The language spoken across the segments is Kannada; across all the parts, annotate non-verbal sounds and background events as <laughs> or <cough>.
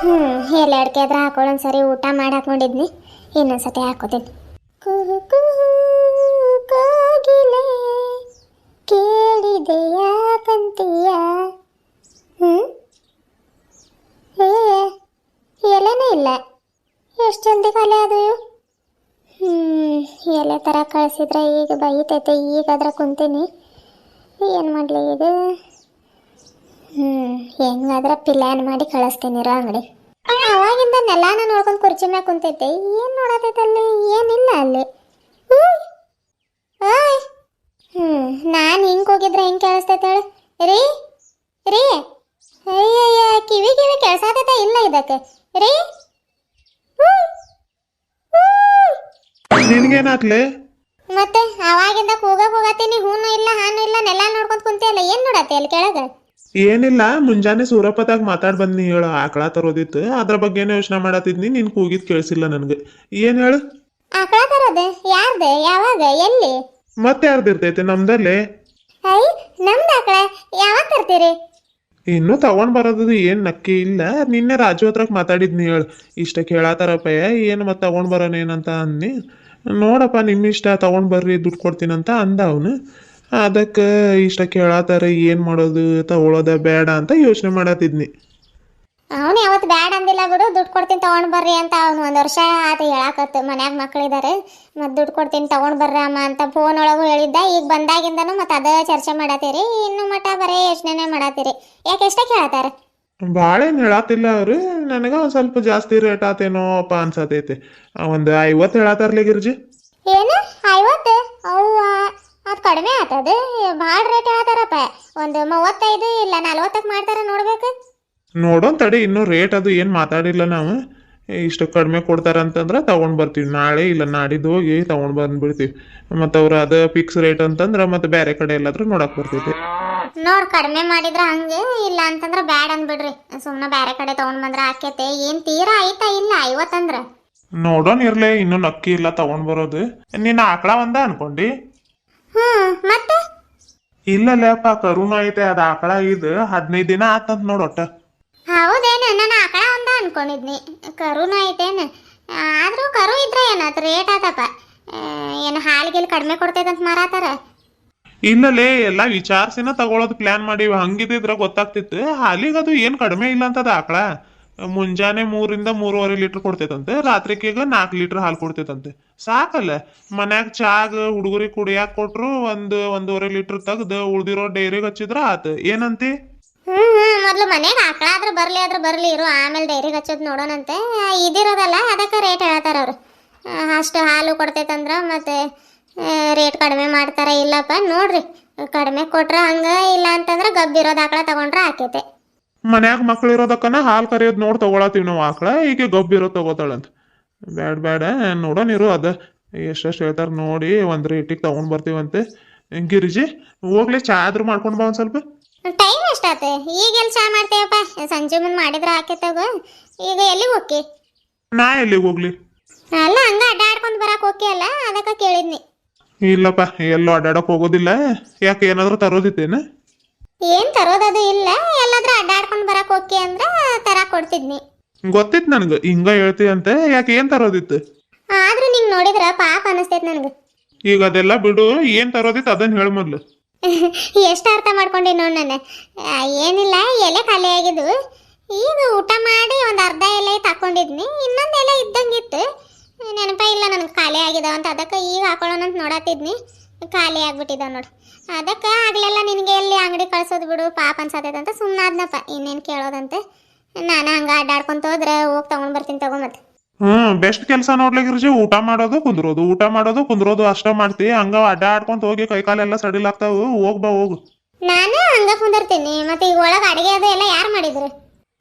ಹ್ಞೂ ಎಲ್ಲ ಅಡಿಕೆ ಆದ್ರೆ ಹಾಕೊಳ್ಳೋದು ಸರಿ ಊಟ ಮಾಡಿ ಹಾಕೊಂಡಿದ್ನಿ ಇನ್ನೊಂದ್ಸತಿ ಹಾಕೋತೀನಿ. ಕುಹು ಕುಹು, ಕೋಗಿಲೆ ಕೇಳಿದೆಯಾ ಕಂತೀಯ. ಹ್ಞೂ ಏ ಎಲೆನೇ ಇಲ್ಲ. ಎಷ್ಟು ಜಲ್ದಿ ಖಾಲಿ ಅದು ಹ್ಞೂ ಎಲೆ ಥರ ಕಳಿಸಿದ್ರೆ ಈಗ ಬೈತೈತೆ. ಈಗ ಅದ್ರ ಕುಂತೀನಿ. ಏನು ಮಾಡಲಿ ಈಗ? ಹ್ಞೂ ಹೆಂಗಾದ್ರೆ ಪ್ಲಾನ್ ಮಾಡಿ ಕಳಿಸ್ತೀನಿ ಇರೋ ಅಂಗಡಿ. ಅವಾಗಿಂದ ನೆಲಾನ ನೋಡ್ಕೊಂಡು ಕುರ್ಚಿ ಮ್ಯಾಗ ಕುಂತೈತೆ ಏನು ನೋಡತೈತೆ ಅಲ್ಲಿ? ಏನಿಲ್ಲ ಅಲ್ಲಿ. ಹ್ಮ್. ನಾನು ಹಿಂಗೆ ಹೋಗಿದ್ರೆ ಹೆಂಗೆ ಕೇಳಿಸ್ತೈತೆ ಹೇಳು. ರೀ ರೀ ಅಯ್ಯಯ್ಯ ಕಿವಿ ಕಿವಿ ಕೇಳ್ಸಾತೈತೆ ಇಲ್ಲ ಇದಕ್ಕೆ. ರೀ ಹ್ಮ್. ಹ್ಮ್. ನಿನ್ಗೇನಾಗ್ಲೆ? ಮತ್ತೆ ಅವಾಗಿಂದ ಕೂಗ ಹೋಗತ್ತೀನಿ ಹೂನು ಇಲ್ಲ ಹಾನು ಇಲ್ಲ ನೆಲ ನೋಡ್ಕೊಂಡ್ ಕುಂತಿಯಲ್ಲ ಏನ್ ನೋಡತ್ತೆ ಅಲ್ಲಿ ಕೆಳಗ? ಏನಿಲ್ಲ ಮುಂಜಾನೆ ಸೂರಪ್ಪದಾಗ ಮಾತಾಡ್ ಬಂದ್ನಿ ಹೇಳು ಆಕಳ ತರೋದಿತ್ತು. ಅದ್ರ ಬಗ್ಗೆನೇ ಯೋಚನೆ ಮಾಡತ್ತಿದ್ನಿ ನಿನ್ ಕೂಗಿದ್ ಕೇಳಿಸಿಲ್ಲ ನನ್ಗೆ. ಏನ್ ಹೇಳು? ಆಕಳ ತರೋದು? ಯಾರ್ದು? ಯಾವಾಗ? ಎಲ್ಲಿ? ಮತ್ತೆ ಯಾರ್ದಿರ್ತೈತೆ ನಮ್ದಲ್ಲಿ. ಐ ನಮ್ದು ಆಕಳ. ಯಾವಾಗ ತರ್ತೀರಿ? ಇನ್ನೂ ತಗೊಂಡ್ ಬರೋದು ಏನ್ ನಕ್ಕಿ ಇಲ್ಲ. ನಿನ್ನೆ ರಾಜು ಹತ್ರಕ್ ಮಾತಾಡಿದ್ನಿ ಹೇಳು. ಇಷ್ಟ ಕೇಳಾತಾರಪ್ಪಯ್ಯ ಏನು ಮತ್ತೆ ತಗೊಂಡ್ ಬರೋಣ ಏನಂತ ಅಂದ್ನಿ. ನೋಡಪ್ಪ ನಿಮ್ಮ ಇಷ್ಟ ತಗೊಂಡ್ ಬರ್ರಿ ದುಡ್ಡು ಕೊಡ್ತೀನಂತ ಅಂದ ಅವನು. ಅದಕ್ಕೆ ಇಷ್ಟ ಕೇಳತ್ತಾರ ಏನ್ ಮಾಡೋದು ತಗೊಳೋದ ಬೇಡ ಅಂತ ಯೋಚನೆ ಮಾಡತ್ತಿದ್ನಿ. ಅವನು ಯಾವತ್ತು ಬೇಡ ಅಂದಿಲ್ಲ ಬಿಡು ದುಡ್ಡು ಕೊಡ್ತೀನಿ ತಗೊಂಡ್ ಬರ್ರಿ ಅಂತ ಅವ್ನು ಒಂದು ವರ್ಷ ಆತ ಹೇಳಾಕತ್ತು ಮನ್ಯಾಗ ಮಕ್ಳಿದಾರೆ. ಮತ್ತು ದುಡ್ಡು ಕೊಡ್ತೀನಿ ತಗೊಂಡ್ ಬರ್ರಿ ಅಮ್ಮ ಅಂತ ಫೋನ್ ಒಳಗೂ ಹೇಳಿದ್ದ ಈಗ ಬಂದಾಗಿಂದನು ಮತ್ತು ಅದ ಚರ್ಚೆ ಮಾಡತ್ತೀರಿ ಇನ್ನು ಮಠ ಬರೀ ಯೋಚನೆ ಮಾಡತ್ತೀರಿ ಯಾಕೆ ಎಷ್ಟ ಕೇಳತ್ತಾರ ಭಾಳ ಏನು ಹೇಳತ್ತಿಲ್ಲ ಅವ್ರು ನನಗೆ ಒಂದು ಸ್ವಲ್ಪ ಜಾಸ್ತಿ ರೇಟ್ ಆತೇನೋ ಅಪ್ಪ ಅನ್ಸತೈತೆ. ಒಂದು ಐವತ್ತು ಹೇಳತ್ತಾರ್ಲಿ ಗಿರ್ಜಿ? ಏನು? ಐವತ್ತು? ಅವ್ವ. ಅದು ಕಡಿಮೆ ಆತದ. ಭಾಳ ರೇಟ್ ಹೇಳ್ತಾರಪ್ಪ ಒಂದು ಮೂವತ್ತೈದು ಇಲ್ಲ ನಲ್ವತ್ತಕ್ಕೆ ಮಾಡ್ತಾರ ನೋಡ್ಬೇಕು. ನೋಡೋನ್ ತಡಿ ಇನ್ನೂ ರೇಟ್ ಅದು ಏನು ಮಾತಾಡಿಲ್ಲ ನಾವು. ಇಷ್ಟು ಕಡಿಮೆ ಕೊಡ್ತಾರಂತಂದ್ರೆ ತಗೊಂಡ್ ಬರ್ತೀವಿ. ನಾಳೆ ಇಲ್ಲ ನಾಡಿದ್ದು ಹೋಗಿ ತಗೊಂಡ್ ಬಂದ್ಬಿಡ್ತೀವಿ. ಮತ್ತು ಅವ್ರು ಅದು ಫಿಕ್ಸ್ ರೇಟ್ ಅಂತಂದ್ರೆ ಮತ್ತೆ ಬೇರೆ ಕಡೆ ಎಲ್ಲಾದ್ರೂ ನೋಡಕ್ ಬರ್ತೈತಿ ನೋಡ್ ಕಡಿಮೆ ಮಾಡಿದ್ರ ಹಂಗೆ ಇಲ್ಲ ಅಂತಂದ್ರ ಬ್ಯಾಡ್ ಅಂದ್ಬಿಡ್ರಿ. ಸುಮ್ಮನೆ ಬೇರೆ ಕಡೆ ತಗೊಂಡ್ ಬಂದ್ರ ಆಕೇತೆ. ಏನ್ ತೀರಾ ಆಯ್ತಾ? ಇಲ್ಲ ಐವತ್ತಂದ್ರ. ನೋಡೋನ್ ಇರ್ಲಿ ಇನ್ನೂ ನಕ್ಕಿ ಇಲ್ಲ ತಗೊಂಡ್ ಬರೋದು. ನಿನ್ನ ಆಕಳ ಒಂದ ಅನ್ಕೊಂಡಿ. ಹ್ಮ್ ಮತ್ತೆ? ಇಲ್ಲಲ್ಲಪ್ಪ ಕರುಣ ಐತೆ ಅದ ಆಕಳ ಇದು. ಹದಿನೈದು ದಿನ ಆತಂತ ನೋಡೊಟ್ಟ ಹೌದೇನು ನಾನು ಆಕಳ ಒಂದ ಅನ್ಕೊಂಡಿದ್ನಿ. ಕರುನ ಐತೇನು? ಆದ್ರೂ ಕರು ಇದ್ರೆ ಏನಾಯ್ತು ರೇಟ್ ಆತಪ್ಪ ಏನು ಹಾಲಿಗಿಲ್ ಕಡಿಮೆ ಕೊಡ್ತೈತಂತ ಮಾರಾತಾರ? ಇಲ್ಲಲೇ ಎಲ್ಲ ವಿಚಾರಿಸಿನ ತಗೊಳೋದು ಪ್ಲಾನ್ ಮಾಡಿ ಹಂಗಿದ್ರೆ ಗೊತ್ತಾಗ್ತಿತ್ತು. ಹಾಲಿಗದು ಏನು ಕಡಿಮೆ ಇಲ್ಲ ಅಂತದ ಆಕಳ? ಮುಂಜಾನೆ ಮೂರಿಂದ ಮೂರುವರೆ ಲೀಟ್ರ್ ಕೊಡ್ತೈತಂತೆ. ರಾತ್ರಿಕೀಗ ನಾಲ್ಕು ಲೀಟ್ರ್ ಹಾಲು ಕೊಡ್ತೈತಂತೆ. ಸಾಕಲ್ಲ. ಮನ್ಯಾಗ ಚಾಗ ಹುಡುಗರಿಗೆ ಕುಡಿಯಾಕ ಕೊಟ್ರು ಒಂದು ಒಂದೂವರೆ ಲೀಟರ್ ತೆಗ್ದು ಉಳ್ದಿರೋ ಡೈರಿಗೆ ಹಚ್ಚಿದ್ರ ಆತ. ಏನಂತಿ? ಹ್ಮ್ ಹ್ಮ್ ಮೊದ್ಲು ಮನೆಗೆ ಆಕಳ ಆದ್ರೆ ಬರ್ಲಿ ಆದ್ರೆ ಬರ್ಲಿ ಇರು ಆಮೇಲೆ ಡೈರಿಗೆ ಹಚ್ಚೋದು ನೋಡೋಣಂತೆ ಇದಿರೋದಲ್ಲ ಅದಕ್ಕೆ ರೇಟ್ ಹೇಳ್ತಾರ ಅವ್ರು. ಅಷ್ಟು ಹಾಲು ಕೊಡ್ತೈತಂದ್ರ ಮತ್ತೆ ರೇಟ್ ಕಡಿಮೆ ಮಾಡ್ತಾರ ಇಲ್ಲಪ್ಪ ನೋಡ್ರಿ. ಕಡಿಮೆ ಕೊಟ್ರ ಹಂಗ ಇಲ್ಲ ಅಂತಂದ್ರ ಗಬ್ಬಿರೋದು ಆಕಳ ತಗೊಂಡ್ರ ಆಕೈತೆ. ಮನ್ಯಾಗ ಮಕ್ಳು ಇರೋದಕ್ಕನ ಹಾಲು ಕರಿಯೋದು ನೋಡಿ ತಗೊಳತೀವಿ ನಾವು ಆಕಳ ಈಗ ಗೊಬ್ಬಿರೋ ತಗೋತಾಳಂತ. ಬ್ಯಾಡ ಬ್ಯಾಡ ನೋಡೋನಿರು ಅದ. ಎಷ್ಟೆಷ್ಟು ಹೇಳ್ತಾರ ನೋಡಿ ಒಂದು ರೇಟಿಗೆ ತಗೊಂಡು ಬರ್ತೀವಂತೆ. ಗಿರಿಜಿ ಹೋಗ್ಲಿ ಚಾ ಆದ್ರೂ ಮಾಡ್ಕೊಂಡು ಬಾ ಒಂದು ಸ್ವಲ್ಪ. ಟೈಮ್ ಎಷ್ಟಾತ ಈಗ ಎಲ್ಲಿ ಚಾ ಮಾಡ್ತೇವಪ್ಪ ಸಂಜೆ ಮುಂದೆ ಮಾಡಿದ್ರ ಆಕೈತಾಗ ಈಗ ಎಲ್ಲಿಗೆ ಹೋಗಿ ನಾ ಎಲ್ಲಿಗೆ ಹೋಗ್ಲಿ? ಅಲ್ಲ ಹಂಗ ಅಡ್ಡಾಡ್ಕೊಂಡು ಬರಾಕ್ ಹೋಗಿ ಅಲ್ಲ ಅದಕ್ಕೆ ಕೇಳಿದ್ನಿ. ಇಲ್ಲಪ್ಪ ಎಲ್ಲೂ ಅಡ್ಡಾಡಕ್ ಹೋಗೋದಿಲ್ಲ. ಯಾಕೆ ಏನಾದರೂ ತರೋದಿತ್ತೇನ? ಏನ್ ತರೋದದು ಇಲ್ಲ. ಎಲ್ಲಾದ್ರೂ ಅಡ್ಡಾಡ್ಕೊಂಡು ಬರಾಕ್ ಹೋಗಿ ಅಂದ್ರೆ ತರಾಕ್ ಕೊಡ್ತಿದ್ನಿ. ಗೊತ್ತಿತ್ತು ನನಗೆ. ಹಿಂಗ ಅಂತ ಯಾಕೆ ಏನ್ ತರೋದಿತ್ತು? ಆದ್ರೂ ನಿಂಗ್ ನೋಡಿದ್ರೆ ಪಾಪ ಅನಸ್ತೈತ್ ನನ್ಗೆ. ಈಗ ಅದೆಲ್ಲ ಬಿಡು ಏನ್ ತರೋದಿತ್ತು ಅದನ್ನ ಹೇಳ ಮೊದ್ಲು. <laughs> ಎಷ್ಟು ಅರ್ಥ ಮಾಡ್ಕೊಂಡಿ ನೋಡ್ ನಾನು. ಆ, ಏನಿಲ್ಲ ಎಲೆ ಖಾಲಿ ಆಗಿದ್ದು. ಈಗ ಊಟ ಮಾಡಿ ಒಂದು ಅರ್ಧ ಎಲೆ ತಕೊಂಡಿದ್ನಿ ಇನ್ನೊಂದು ಎಲೆ ಇದ್ದಂಗಿತ್ತು. ನೆನಪ ಇಲ್ಲ ನನಗೆ ಖಾಲಿ ಆಗಿದಾವ ಅಂತ. ಅದಕ್ಕೆ ಈಗ ಹಾಕೊಳ್ಳೋಣ ಅಂತ ನೋಡತ್ತಿದ್ನಿ ಖಾಲಿ ಆಗ್ಬಿಟ್ಟಿದ ನೋಡು. ಅದಕ್ಕೆ ಆಗ್ಲೆಲ್ಲ ನಿನಗೆ ಎಲ್ಲಿ ಅಂಗಡಿ ಕಳ್ಸೋದು ಬಿಡು ಪಾಪ ಅನ್ಸತೈತೆ ಅಂತ ಸುಮ್ಮನಾದ್ನಪ್ಪ ಇನ್ನೇನು ಕೇಳೋದಂತೆ. ನಾನು ಹಂಗ ಅಡ್ಡಾಡ್ಕೊಂತ ಹೋದ್ರೆ ಹೋಗಿ ತಗೊಂಡ್ ಬರ್ತೀನಿ ತಗೊಂಡ್ ಮತ್ತೆ ಹ್ಮ್ ಬೆಸ್ಟ್ ಕೆಲಸ ನೋಡ್ಲಿಕ್ಕೆ ಊಟ ಮಾಡೋದು ಕುಂದ್ರೋದು. ಊಟ ಮಾಡೋದು ಕುಂದ್ರೋದು ಅಷ್ಟ ಮಾಡ್ತಿ. ಹಂಗ ಅಡ್ಡಾಡ್ಕೊಂತ ಹೋಗಿ ಕೈ ಕಾಲೆಲ್ಲ ಸಡಿಲಾಗ್ತಾವು ಹೋಗ್ ಬಾ ಹೋಗು. ನಾನು ಹಂಗ ಕುಂದಿರ್ತೀನಿ. ಮತ್ತೆ ಈಗ ಒಳಗ ಅಡಿಗೆ ಅದು ಎಲ್ಲ ಯಾರು ಮಾಡಿದ್ರು?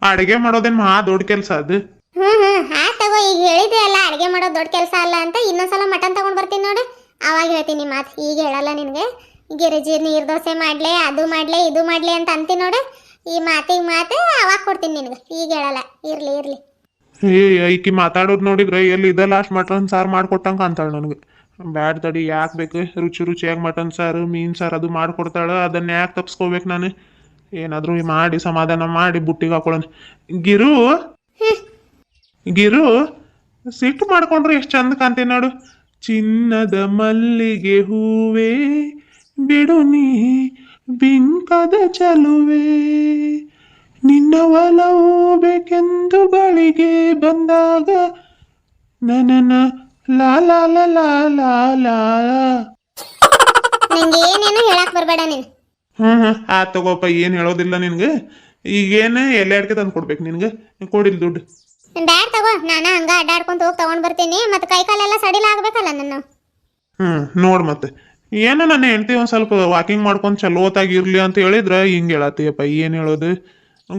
ಅಡಿಗೆ ಮಾಡೋದೇನ್ ಮಹಾ ದೊಡ್ಡ ಕೆಲಸ ಅದು. ಹ್ಮ್ ಹ್ಮ್. ಆ ತಗೋ ಈಗ ಹೇಳಿದೆ ಅಲ್ಲ ಅಡಿಗೆ ಮಾಡೋದು ದೊಡ್ಡ ಕೆಲಸ ಅಲ್ಲ ಅಂತ ಇನ್ನೊಂದ್ಸಲ ಮಟನ್ ತಗೊಂಡ್ ಬರ್ತೀನಿ ನೋಡು. ಅವಾಗ ಹೇಳ್ತೀನಿ ಮಾತು. ಈಗ ಹೇಳಲ್ಲ ನಿನಗೆ. ಗಿರಿಜಿ ನೀರ್ ದೋಸೆ ಮಾಡ್ಲೆ ಅದು ಮಾಡ್ಲೆ ಇದು ಮಾಡ್ಲೆ ಅಂತ ಅಂತೀನಿ ನೋಡು. ಈ ಮಾತಿಗೆ ಮಾತೆ ಅವಾಗ ಕೊಡ್ತೀನಿ ನಿನಗೆ. ಈಗ ಹೇಳಲ್ಲ. ಇರ್ಲಿ ಇರ್ಲಿ. ಏ ಈಕಿ ಮಾತಾಡೋದು ನೋಡಿದ್ರೆ ಎಲ್ಲಿ ಇದೆ ಲಾಸ್ಟ್ ಮಟನ್ ಸಾರು ಮಾಡ್ಕೊಟ್ಟಂಗೆ ಅಂತಾಳೆ ನನಗೆ. ಬ್ಯಾಡ್ ತಡಿ ಯಾಕೆ ಬೇಕು? ರುಚಿ ರುಚಿಯಾಗಿ ಮಟನ್ ಸಾರು ಮೀನು ಸಾರು ಅದು ಮಾಡ್ಕೊಡ್ತಾಳೆ. ಅದನ್ನ ಯಾಕೆ ತಪ್ಸ್ಕೋಬೇಕು ನಾನು? ಏನಾದರೂ ಮಾಡಿ ಸಮಾಧಾನ ಮಾಡಿ ಬುಟ್ಟಿಗೆ ಹಾಕೊಳ್ಳೋಣ. ಗಿರು! ಗಿರು! ಸಿಟ್ಟು ಮಾಡ್ಕೊಂಡ್ರೆ ಎಷ್ಟು ಚಂದ ಕಾಣ್ತೀನಿ ನೋಡು. ಚಿನ್ನದ ಮಲ್ಲಿಗೆ ಹೂವೇ ಬಿಡು ನೀ. ಬಿಂಕದ ಚಲುವೆ ನಿನ್ನ ಒಲವು ಬೇಕೆಂದು ಬಳಿಗೆ ಬಂದಾಗ ನನನ ಲಾ ಲಾ ಲಾ ಲಾ ಲಾ ಲಾ. ನಂಗೆ ಏನೇನು ಹೇಳಕ್ ಬರಬೇಡ ನೀನು. ಹ್ಞೂ ಆ ತಗೋಪ್ಪ ಏನು ಹೇಳೋದಿಲ್ಲ ನಿನ್ಗೆ. ಈಗೇನು ಎಲೆ ಅಡ್ಕೆ ತಂದು ಕೊಡ್ಬೇಕು ನಿನ್ಗೆ. ಕೊಡಿಲ್ ದುಡ್ಡು. ಬ್ಯಾಡ್ ತಗೋ ನಾನು ಹಂಗ ಅಡ್ಡಾಡ್ಕೊಂತ ಹೋಗಿ ತಗೊಂಡ್ ಬರ್ತೀನಿ ಮತ್ತೆ ಕೈ ಕಾಲೆಲ್ಲ ಸಡಿಲ ಆಗ್ಬೇಕಲ್ಲ ನನ್ನ. ಹ್ಞೂ ನೋಡ್ ಮತ್ತೆ. ಏನೋ ನನ್ನ ಹೆಂಡತಿ ಒಂದು ಸ್ವಲ್ಪ ವಾಕಿಂಗ್ ಮಾಡ್ಕೊಂಡು ಚಲೋತಾಗಿ ಇರ್ಲಿ ಅಂತ ಹೇಳಿದ್ರೆ ಹಿಂಗೆ ಹೇಳತ್ತೀಯಪ್ಪ ಏನು ಹೇಳೋದು?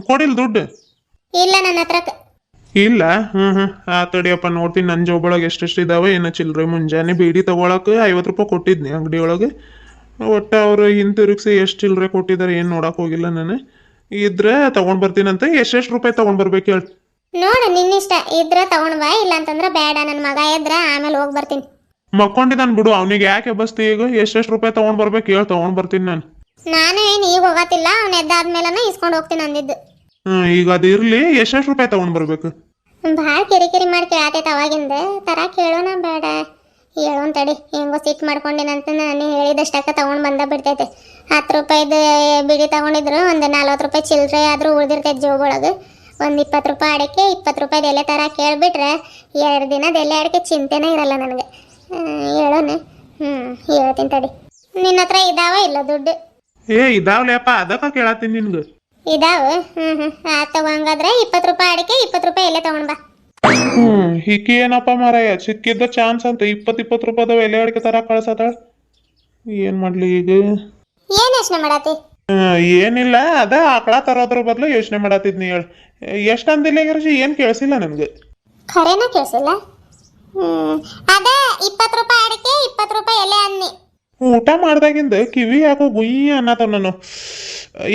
ಕೊಡಿಲ್ಲ ದುಡ್ಡು? ಇಲ್ಲ ನನ್ನ ಹತ್ರ ಇಲ್ಲ? ಹ್ಞೂ ಹ್ಞೂ ಆ ತಡಿಯಪ್ಪ ನೋಡ್ತೀನಿ ನನ್ನ ಜೋಬೊಳಗೆ ಎಷ್ಟೆಷ್ಟು ಇದಾವೆ ಏನೋ ಚಿಲ್ಲರೆ ಮುಂಜಾನೆ ಬೀಡಿ ತೊಗೊಳಕ್ಕೆ ಐವತ್ತು ರೂಪಾಯಿ ಕೊಟ್ಟಿದ್ನಿ ಅಂಗಡಿ ಒಳಗೆ ಒಟ್ಟು ಅವರು ಹಿಂತಿರುಗಿಸಿ ಎಷ್ಟು ಚಿಲ್ಲರೆ ಕೊಟ್ಟಿದ್ದಾರೆ ಏನು ನೋಡಕ್ಕೆ ಹೋಗಿಲ್ಲ ನಾನು. ಇದ್ರೆ ತೊಗೊಂಡು ಬರ್ತೀನಂತೆ ಎಷ್ಟೆಷ್ಟು ರೂಪಾಯಿ ತೊಗೊಂಡು ಬರ್ಬೇಕು ಹೇಳಿ. ನೋಡು ನಿನ್ನಿಷ್ಟ. ಇದ್ರ ತಗೊಂಡ್ ಬಾ ಇಲ್ಲ ಅಂತಂದ್ರೆ ಬೇಡ ನನ್ನ ಮಗ ಇದ್ರ ಆಮೇಲೆ ಹೋಗಿ ಬರ್ತೀನಿ. ಮಕ್ಕೊಂಡಿದ್ದಾನೆ ಬಿಡು ಅವನಿಗೆ ಯಾಕೆ ಬಸ್ತಿ ಈಗ? ಎಷ್ಟೆಷ್ಟು ರೂಪಾಯಿ ತಗೊಂಡ್ ಬರ್ಬೇಕು? ಹೇಳ್ ತಗೊಂಡ್ ಬರ್ತೀನಿ ನಾನು. ನಾನು ಏನು ಈಗ ಹೋಗತ್ತಿಲ್ಲ ಅವ್ನ ಎದ್ದಾದ್ಮೇಲೆ ಇಸ್ಕೊಂಡು ಹೋಗ್ತೀನಿ ಅಂದಿದ್ದು. ಈಗ ಅದು ಇರ್ಲಿ ಎಷ್ಟೆಷ್ಟು ರೂಪಾಯಿ ತಗೊಂಡ್ ಬರ್ಬೇಕು? ಭಾಳ ಕಿರಿಕಿರಿ ಮಾಡಿ ಕೇಳತೈತೆ ಅವಾಗಿಂದ. ತರ ಕೇಳೋಣ ಬೇಡ. ಹೇಳೋನ್ ತಡಿ ಹೆಂಗೋ ಸಿಟ್ ಮಾಡ್ಕೊಂಡಿನಂತ ನಾನು ಹೇಳಿದಷ್ಟಕ್ಕ ತಗೊಂಡ್ ಬಂದ ಬಿಡ್ತೈತೆ. ಹತ್ತು ರೂಪಾಯಿದು ಬಿಡಿ ತಗೊಂಡಿದ್ರು ಒಂದು ನಲ್ವತ್ತು ರೂಪಾಯಿ ಚಿಲ್ಲರೆ ಆದ್ರೂ ಉಳ್ದಿರ್ತೈತೆ ಜೋಬೊಳಗೆ ಒಂದು ಇಪ್ಪತ್ತು ರೂಪಾಯಿ ಅಡಿಕೆ ಇಪ್ಪತ್ತು ರೂಪಾಯಿದು ಎಲೆ ತರ ಕೇಳಿಬಿಟ್ರೆ ಎರಡು ದಿನದ ಎಲೆ ಅಡಿಕೆ ಚಿಂತೆನೇ ಇರಲ್ಲ ನನಗೆ. ಹೇಳೋಣ ಹ್ಞೂ ಹೇಳ್ತೀನಿ ತಡಿ. ನಿನ್ನ ಹತ್ರ ಇದಾವ ಇಲ್ಲ ದುಡ್ಡು? ಏ ಇದಾವ್ಲೇಪ್ಪ ಅದಕ್ಕ ಕೇಳತ್ತೀನಿ ನಿನ್ಗೆ. ಇದಾವ? ಹ್ಮ್ ಹ್ಞೂ ಆಯ್ತು ಹಂಗಾದ್ರೆ ಇಪ್ಪತ್ತು ರೂಪಾಯಿ ಅಡಿಕೆ ಇಪ್ಪತ್ತು ರೂಪಾಯಿ ಇಲ್ಲೇ ತಗೊಂಡ್ ಬಾ. ಹ್ಮ್ ಈಕಿ ಏನಪ್ಪ ಮಾರಾಯ ಸಿಕ್ಕಿದ್ದ ಚಾನ್ಸ್ ಅಂತ ಇಪ್ಪತ್ ಇಪ್ಪತ್ತು ರೂಪಾಯಿದ ಎಲೆ ಅಡಿಕೆ ತರ ಕಳ್ಸತಾಳ. ಏನ್ ಮಾಡ್ಲಿ ಈಗ? ಏನು ಯೋಚನೆ ಮಾಡತ್ತಿ ಹ್ಮ್, ಏನಿಲ್ಲ ಅದ ಆಕಳ ತರೋದ್ರ ಬದಲು ಯೋಚನೆ ಮಾಡತ್ತಿದ್ನಿ ಹೇಳು. ಎಷ್ಟ್ ಅಂದಿಲ್ಲ ಗಿರ್ಜಿ ಏನು ಕೇಳಿಸಿಲ್ಲ ನನಗೆ. ಖರೇನ ಕೇಳಿಸಿಲ್ಲ? ಹ್ಮ್ ಅದ ಇಪ್ಪತ್ತು ರೂಪಾಯಿ ಅಡಿಕೆ ಇಪ್ಪತ್ತು ರೂಪಾಯಿ ಎಲೆ ಅನ್ನಿ ಊಟ ಮಾಡ್ದಾಗಿಂದ ಕಿವಿ ಯಾಕೋ ಗುಯ್ಯ ಅನ್ನತ್ತ ನಾನು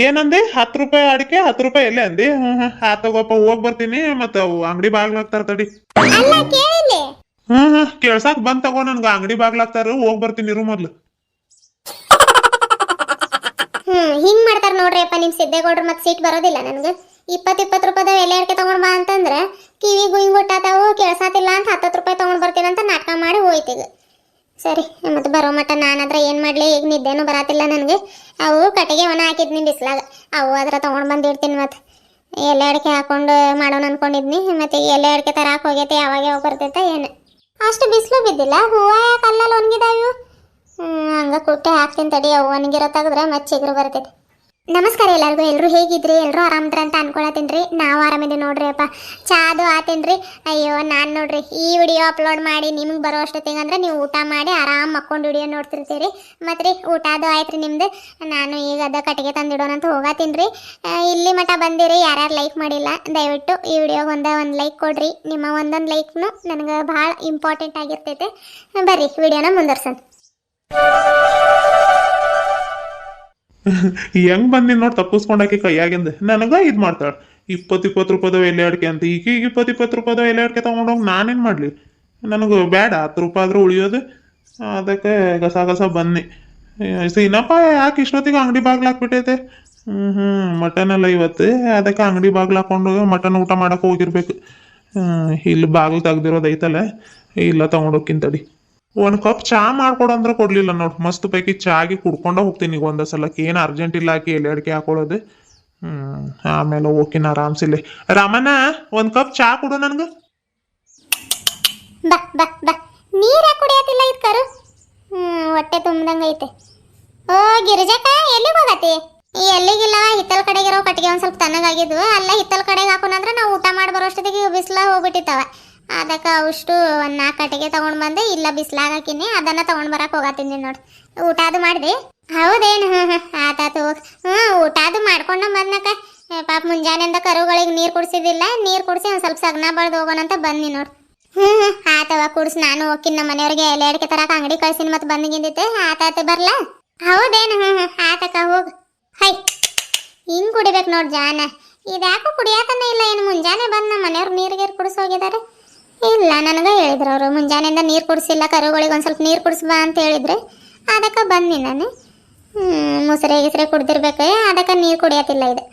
ಏನಂದೆ? ಹತ್ತು ರೂಪಾಯಿ ಅಡಿಕೆ ಹತ್ತು ರೂಪಾಯಿ ಎಲ್ಲೇ ಅಂದಿ? ಹ್ಞೂ ಹ್ಞೂ ಆ ತಗೋಪ್ಪ ಹೋಗಿ ಬರ್ತೀನಿ. ಮತ್ತು ಅವು ಅಂಗಡಿ ಬಾಗ್ಲಾಗ್ತಾರ ತಡಿ. ಹ್ಮ್ ಹ್ಞೂ ಹ್ಞೂ ಕೇಳ್ಸಾಕ್ ಬಂದ್ ತಗೋ ನನ್ಗೆ. ಅಂಗಡಿ ಬಾಗ್ಲಾಗ್ತಾರ ಹೋಗಿ ಬರ್ತೀನಿ ಇರು ಮೊದ್ಲು. ಹ್ಮ್ ಹಿಂಗ್ ಮಾಡ್ತಾರ ನೋಡ್ರಿ ಅಪ್ಪ ನಿಮ್ ಸಿದ್ದೇಗೌಡ್ರು ಮತ್ತೆ ಸೀಟ್ ಬರೋದಿಲ್ಲ ನನ್ಗೆ. ಇಪ್ಪತ್ತು ಇಪ್ಪತ್ತು ರೂಪಾಯಿ ಎಲೆ ಅಡಿಕೆ ತಗೊಂಡ್ ಬಾ ಅಂತಂದ್ರೆ ಕಿವಿ ಗುಯಿಂಗ್ ಗುಟ್ಟಾತಾವು ಕೇಳ್ಸಾತಿಲ್ಲ ಅಂತ ಹತ್ತತ್ತು ರೂಪಾಯಿ ತಗೊಂಡ್ ಬರ್ತೀನಿ ಅಂತ ನಾಟಕ ಮಾಡಿ ಹೋಯ್ತೀಗ ಸರಿ ಮತ್ತೆ ಬರೋ ಮಟ್ಟ ನಾನಾದ್ರೆ ಏನು ಮಾಡಲಿ? ಈಗ ನಿದ್ದೇನು ಬರತ್ತಿಲ್ಲ ನನಗೆ. ಅವು ಕಟ್ಟಿಗೆ ಒಣ ಹಾಕಿದ್ನಿ ಬಿಸ್ಲಾಗ. ಅವು ಅದ್ರ ತೊಗೊಂಡು ಬಂದಿಡ್ತೀನಿ ಮತ್ತೆ ಎಲೆ ಅಡಿಕೆ ಹಾಕೊಂಡು ಮಾಡೋಣ ಅನ್ಕೊಂಡಿದ್ನಿ. ಮತ್ತೆ ಎಲೆ ಅಡಿಕೆ ತರಾಕ್ ಹೋಗೈತೆ, ಯಾವಾಗ ಯಾವಾಗ ಬರ್ತೈತೆ ಏನು? ಅಷ್ಟು ಬಿಸಿಲು ಬಿದ್ದಿಲ್ಲ. ಹೂವು ಯಾಕೆ ಅಲ್ಲಲ್ಲಿ ಒಣಗಿದಾವು ಹಂಗ ಕುಟ್ಟೆ ಹಾಕ್ತೀನಿ ತಡಿ. ಅವು ಒಣಗಿರೋ ತೆಗೆದ್ರೆ ಮತ್ತೆ ಚಿಗುರು ಬರ್ತೈತೆ. ನಮಸ್ಕಾರ ಎಲ್ಲರಿಗೂ ಎಲ್ಲರೂ ಹೇಗಿದ್ರಿ? ಎಲ್ಲರೂ ಆರಾಮದ್ರ ಅಂತ ಅನ್ಕೊಳತ್ತೀನಿ ರೀ. ನಾವು ಆರಾಮಿದ್ದೀವಿ ನೋಡ್ರಿ ಅಪ್ಪ. ಚಾದು ಆತೇನ್ರಿ ಅಯ್ಯೋ, ನಾನು ನೋಡ್ರಿ, ಈ ವಿಡಿಯೋ ಅಪ್ಲೋಡ್ ಮಾಡಿ ನಿಮ್ಗೆ ಬರೋ ಅಷ್ಟೊತ್ತಿಗೆ ಅಂದ್ರೆ ನೀವು ಊಟ ಮಾಡಿ ಆರಾಮ್ ಮಕ್ಕೊಂಡು ವಿಡಿಯೋ ನೋಡ್ತಿರ್ತೀರಿ. ಮತ್ತು ರೀ ಊಟ ಅದು ಆಯ್ತು ನಿಮ್ದು. ನಾನು ಈಗ ಅದ ಕಟ್ಟಿಗೆ ತಂದಿಡೋಣ ಅಂತ ಹೋಗತ್ತೀನಿ ಇಲ್ಲಿ ಮಟ ಬಂದಿರಿ, ಯಾರ್ಯಾರು ಲೈಕ್ ಮಾಡಿಲ್ಲ, ದಯವಿಟ್ಟು ಈ ವಿಡಿಯೋಗೆ ಒಂದೇ ಒಂದು ಲೈಕ್ ಕೊಡ್ರಿ. ನಿಮ್ಮ ಒಂದೊಂದು ಲೈಕ್ನು ನನಗೆ ಭಾಳ ಇಂಪಾರ್ಟೆಂಟ್ ಆಗಿರ್ತೈತೆ. ಬರ್ರಿ ವಿಡಿಯೋನ ಮುಂದುವರ್ಸೋಣ <laughs> ಹೆಂಗ್ ಬಂದಿ ನೋಡಿ ತಪ್ಪಿಸ್ಕೊಂಡಾಕಿ ಕೈಯಾಗಿಂದ. ನನಗ ಇದ್ ಮಾಡ್ತಾಳ. ಇಪ್ಪತ್ತು ಇಪ್ಪತ್ತು ರೂಪಾಯಿದ ಎಲೆ ಅಡ್ಕೆ ಅಂತ. ಈಗ ಈಗ ಇಪ್ಪತ್ತು ಇಪ್ಪತ್ತು ರೂಪಾಯಿದ ಎಲೆ ಅಡಿಕೆ ತಗೊಂಡೋಗಿ ನಾನೇನು ಮಾಡಲಿ? ನನಗೆ ಬೇಡ ಹತ್ತು ರೂಪಾಯಿ ಆದ್ರೂ ಉಳಿಯೋದು. ಅದಕ್ಕೆ ಗಸ ಗಸ ಬನ್ನಿ. ಸೀನಪ್ಪ ಯಾಕೆ ಇಷ್ಟೊತ್ತಿಗೆ ಅಂಗಡಿ ಬಾಗ್ಲು ಹಾಕ್ಬಿಟ್ಟೈತೆ? ಹ್ಞೂ ಹ್ಞೂ ಮಟನ್ ಎಲ್ಲ ಇವತ್ತು. ಅದಕ್ಕೆ ಅಂಗಡಿ ಬಾಗ್ಲು ಹಾಕೊಂಡು ಮಟನ್ ಊಟ ಮಾಡಕ್ಕೆ ಹೋಗಿರ್ಬೇಕು. ಇಲ್ಲಿ ಬಾಗಿಲು ತೆಗ್ದಿರೋದು ಐತಲ್ಲ? ಇಲ್ಲ ತೊಗೊಂಡೋಗ್ಕಿಂತಡಿ ತಡಿ ಒಂದು ಕಪ್ ಚಾ ಮಾಡ್ಕೊಡು ಅಂದ್ರೆ ಕೊಡ್ಲಿಲ್ಲ ನೋಡು. ಮಸ್ತ್ ಪೈಕಿ ಚಹಾಗಿ ಕುಡ್ಕೊಂಡ ಹೋಗ್ತೀನಿ ಈಗ ಒಂದ ಸಲಕ್ಕೆ. ಏನು ಅರ್ಜೆಂಟ್ ಇಲ್ಲ ಹಾಕಿ ಎಲೆ ಅಡಿಕೆ ಹಾಕೊಳ್ಳೋದು. ಹ್ಮ್, ಆಮೇಲೆ ಓಕೆನ ಆರಾಮ್ಸಿಲ್ಲಿ ರಾಮಣ್ಣ, ಒಂದು ಕಪ್ ಚಾ ಕೊಡು ನನ್ಗೆ. ಬಾ ಬಾ ಬಾ. ನೀರ ಕುಡಿಯತಿಲ್ಲ ಇದ್ ಕರು. ಹ್ಮ್, ಹೊಟ್ಟೆ ತುಂಬದಂಗೆ ಐತೆ. ಓ, ಗಿರಿಜಕ್ಕ, ಎಲ್ಲಿಗೆ ಹೋಗತಿ? ಎಲ್ಲಿಗಿಲ್ಲ, ಹಿತ್ತಲ ಕಡೆಗಿರೋ ಕಟ್ಟಿಗೆ ಒಂದ್ ಸ್ವಲ್ಪ ತಣ್ಣಗಾಗಿದ್ವು. ಅಲ್ಲ ಹಿತ್ತಲ ಕಡೆಗೆ ಹಾಕೋಣಂದ್ರೆ ನಾವು ಊಟ ಮಾಡಿ ಬರೋಷ್ಟೊತ್ತಿಗೆ ಬಿಸಿಲ ಹೋಗ್ಬಿಟ್ಟಿತ್ತವ. ಅದಕ್ಕೆ ಅವಷ್ಟು ಒಂದು ನಾಲ್ಕು ಕಟ್ಟಿಗೆ ತೊಗೊಂಡು ಬಂದೆ, ಇಲ್ಲ ಬಿಸಿಲಾಗ ಅದನ್ನು ಅದನ್ನ ಬರೋಕೆ ಬರಕ್ ಹೋಗತ್ತೀನಿ ನೋಡಿ. ಊಟ ಅದು ಮಾಡಿದೆ? ಹೌದೇನು? ಹಾಂ ಹಾಂ ಆತಾತು ಹ್ಞೂ ಊಟ ಅದು ಮಾಡ್ಕೊಂಡು ಬಂದಕ್ಕ ಪಾಪ ಮುಂಜಾನೆಯಿಂದ ಕರುಗಳಿಗೆ ನೀರು ಕುಡಿಸಿದಿಲ್ಲ ನೀರು ಕುಡಿಸಿ ಒಂದು ಸ್ವಲ್ಪ ಸಗ್ನ ಬಳ್ದು ಹೋಗೋಣ ಅಂತ ಬನ್ನಿ ನೋಡಿ. ಹ್ಞೂ ಹ್ಞೂ ಆತವ ಕುಡಿಸಿ, ನಾನು ಹೋಗಿ ನಮ್ಮ ಮನೆಯವ್ರಿಗೆ ಎಲೆ ಅಡಿಕೆ ತರಕ ಅಂಗಡಿ ಕಳ್ಸಿನಿ ಮತ್ತೆ ಬಂದಿಗಿಂದಿತ್ತೆ ಆತಾತ ಬರಲ? ಹೌದೇನು? ಹ್ಞೂ ಹ್ಞೂ ಆತಕ ಹೋಗು. ಹೈ, ಹಿಂಗೆ ಕುಡಿಬೇಕು ನೋಡಿ ಜಾನ. ಇದ್ಯಾಕೋ ಕುಡಿಯಾತನೇ ಇಲ್ಲ ಏನು ಮುಂಜಾನೆ ಬಂದು ನಮ್ಮ ಮನೆಯವ್ರು ನೀರು ಗೀರು ಕುಡಿಸ್ ಹೋಗಿದ್ದಾರೆ ಇಲ್ಲ, ನನಗೆ ಹೇಳಿದ್ರು ಅವರು, ಮುಂಜಾನೆಯಿಂದ ನೀರು ಕುಡಿಸಿಲ್ಲ, ಕರುಗಳಿಗೆ ಒಂದು ಸ್ವಲ್ಪ ನೀರು ಕುಡಿಸ್ಬಾ ಅಂತ ಹೇಳಿದ್ರೆ. ಅದಕ್ಕೆ ಬನ್ನಿ ನಾನು. ಮುಸ್ರೆ, ಗಿಸರೆ ಕುಡ್ದಿರ್ಬೇಕು, ಅದಕ್ಕೆ ನೀರು ಕುಡಿಯತ್ತಿಲ್ಲ ಇದು.